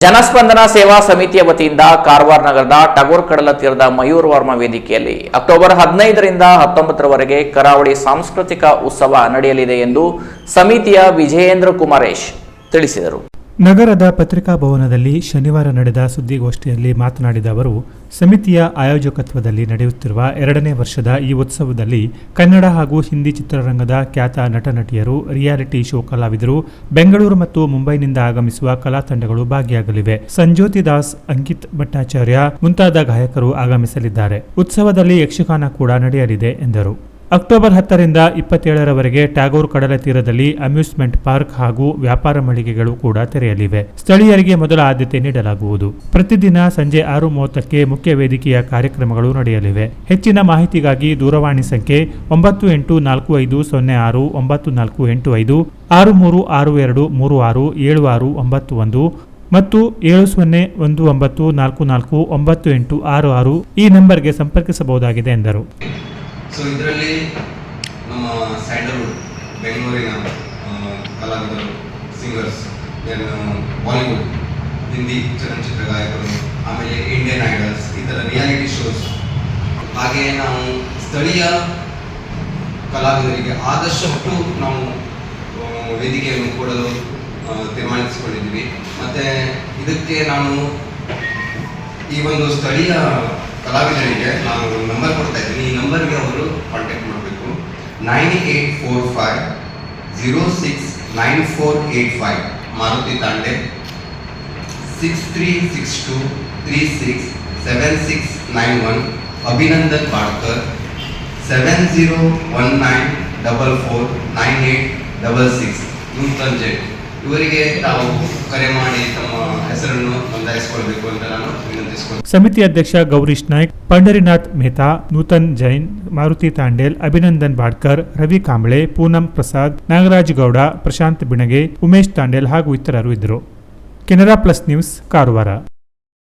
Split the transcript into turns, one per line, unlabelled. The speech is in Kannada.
ಜನಸ್ಪಂದನ ಸೇವಾ ಸಮಿತಿಯ ವತಿಯಿಂದ ಕಾರವಾರ ನಗರದ ಟಗೋರ್ ಕಡಲ ತೀರದ ಮಯೂರ್ ವರ್ಮ ವೇದಿಕೆಯಲ್ಲಿ ಅಕ್ಟೋಬರ್ ಹದಿನೈದರಿಂದ ಹತ್ತೊಂಬತ್ತರವರೆಗೆ ಕರಾವಳಿ ಸಾಂಸ್ಕೃತಿಕ ಉತ್ಸವ ನಡೆಯಲಿದೆ ಎಂದು ಸಮಿತಿಯ ವಿಜಯೇಂದ್ರ ಕುಮಾರೇಶ್ ತಿಳಿಸಿದರು.
ನಗರದ ಪತ್ರಿಕಾ ಭವನದಲ್ಲಿ ಶನಿವಾರ ನಡೆದ ಸುದ್ದಿಗೋಷ್ಠಿಯಲ್ಲಿ ಮಾತನಾಡಿದ ಅವರು, ಸಮಿತಿಯ ಆಯೋಜಕತ್ವದಲ್ಲಿ ನಡೆಯುತ್ತಿರುವ ಎರಡನೇ ವರ್ಷದ ಈ ಉತ್ಸವದಲ್ಲಿ ಕನ್ನಡ ಹಾಗೂ ಹಿಂದಿ ಚಿತ್ರರಂಗದ ಖ್ಯಾತ ನಟನಟಿಯರು, ರಿಯಾಲಿಟಿ ಶೋ ಕಲಾವಿದರು, ಬೆಂಗಳೂರು ಮತ್ತು ಮುಂಬೈನಿಂದ ಆಗಮಿಸುವ ಕಲಾ ತಂಡಗಳು ಭಾಗಿಯಾಗಲಿವೆ. ಸಂಜೋತಿ ದಾಸ್, ಅಂಕಿತ್ ಭಟ್ಟಾಚಾರ್ಯ ಮುಂತಾದ ಗಾಯಕರು ಆಗಮಿಸಲಿದ್ದಾರೆ. ಉತ್ಸವದಲ್ಲಿ ಯಕ್ಷಗಾನ ಕೂಡ ನಡೆಯಲಿದೆ ಎಂದರು. ಅಕ್ಟೋಬರ್ ಹತ್ತರಿಂದ ಇಪ್ಪತ್ತೇಳರವರೆಗೆ ಟ್ಯಾಗೋರ್ ಕಡಲ ತೀರದಲ್ಲಿ ಅಮ್ಯೂಸ್ಮೆಂಟ್ ಪಾರ್ಕ್ ಹಾಗೂ ವ್ಯಾಪಾರ ಮಳಿಗೆಗಳು ಕೂಡ ತೆರೆಯಲಿವೆ. ಸ್ಥಳೀಯರಿಗೆ ಮೊದಲ ಆದ್ಯತೆ ನೀಡಲಾಗುವುದು. ಪ್ರತಿದಿನ ಸಂಜೆ ಆರು ಮೂವತ್ತಕ್ಕೆ ಮುಖ್ಯ ವೇದಿಕೆಯ ಕಾರ್ಯಕ್ರಮಗಳು ನಡೆಯಲಿವೆ. ಹೆಚ್ಚಿನ ಮಾಹಿತಿಗಾಗಿ ದೂರವಾಣಿ ಸಂಖ್ಯೆ ಒಂಬತ್ತು ಎಂಟು ನಾಲ್ಕು ಐದು ಸೊನ್ನೆ ಆರು, ಒಂಬತ್ತು ನಾಲ್ಕು ಎಂಟು ಐದು, ಆರು ಮೂರು ಆರು ಎರಡು, ಮೂರು ಆರು, ಏಳು ಆರು, ಒಂಬತ್ತು ಒಂದು ಮತ್ತು ಏಳು ಸೊನ್ನೆ ಒಂದು ಒಂಬತ್ತು ನಾಲ್ಕು ನಾಲ್ಕು, ಒಂಬತ್ತು ಎಂಟು ಆರು ಆರು ಈ ನಂಬರ್ಗೆ ಸಂಪರ್ಕಿಸಬಹುದಾಗಿದೆ ಎಂದರು.
ಸೊ ಇದರಲ್ಲಿ ನಮ್ಮ ಸ್ಯಾಂಡಲ್ವುಡ್ ಬೆಂಗಳೂರಿನ ಕಲಾವಿದರು ಸಿಂಗರ್ಸ್ ದೆನ್ ಬಾಲಿವುಡ್ ಹಿಂದಿ ಚಲನಚಿತ್ರ ಗಾಯಕರು, ಆಮೇಲೆ ಇಂಡಿಯನ್ ಐಡಲ್ಸ್ ಈ ಥರ ರಿಯಾಲಿಟಿ ಶೋಸ್ ಹಾಗೆ ನಾವು ಸ್ಥಳೀಯ ಕಲಾವಿದರಿಗೆ ಆದಷ್ಟು ನಾವು ವೇದಿಕೆಯನ್ನು ಕೊಡಲು ತೀರ್ಮಾನಿಸಿಕೊಂಡಿದ್ದೀವಿ. ಮತ್ತು ಇದಕ್ಕೆ ನಾನು ಈ ಒಂದು ಸ್ಥಳೀಯ ಕಲಾವಿದರಿಗೆ ನಾನು ನಂಬರ್ ಕೊಡ್ತಾ ಇದ್ದೀನಿ. ಈ ನಂಬರ್ಗೆ ಅವರು ಕಾಂಟ್ಯಾಕ್ಟ್ ಮಾಡಬೇಕು. Nine eight four five zero six nine four eight five. Maruti Tande. Six three six two three six seven six nine one Abhinandan Badkar seven zero one nine double four nine eight double six Nutan J ಇವರಿಗೆ ತಾವು ಕರೆ ಮಾಡಿ ತಮ್ಮ ಹೆಸರನ್ನು ಅಂತ ನಾನು
ಸಮಿತಿ ಅಧ್ಯಕ್ಷ ಗೌರೀಶ್ ನಾಯ್ಕ್, ಪಂಡರಿನಾಥ್ ಮೆಹ್ತಾ, ನೂತನ್ ಜೈನ್, ಮಾರುತಿ ತಾಂಡೇಲ್, ಅಭಿನಂದನ್ ಬಾಡ್ಕರ್ ರವಿ ಕಾಂಬಳೆ, ಪೂನಂ ಪ್ರಸಾದ್, ನಾಗರಾಜ್ ಗೌಡ, ಪ್ರಶಾಂತ್ ಬಿಣಗೆ, ಉಮೇಶ್ ತಾಂಡೇಲ್ ಹಾಗೂ ಇತರರು ಇದ್ದರು. Canara plus news, Karwar.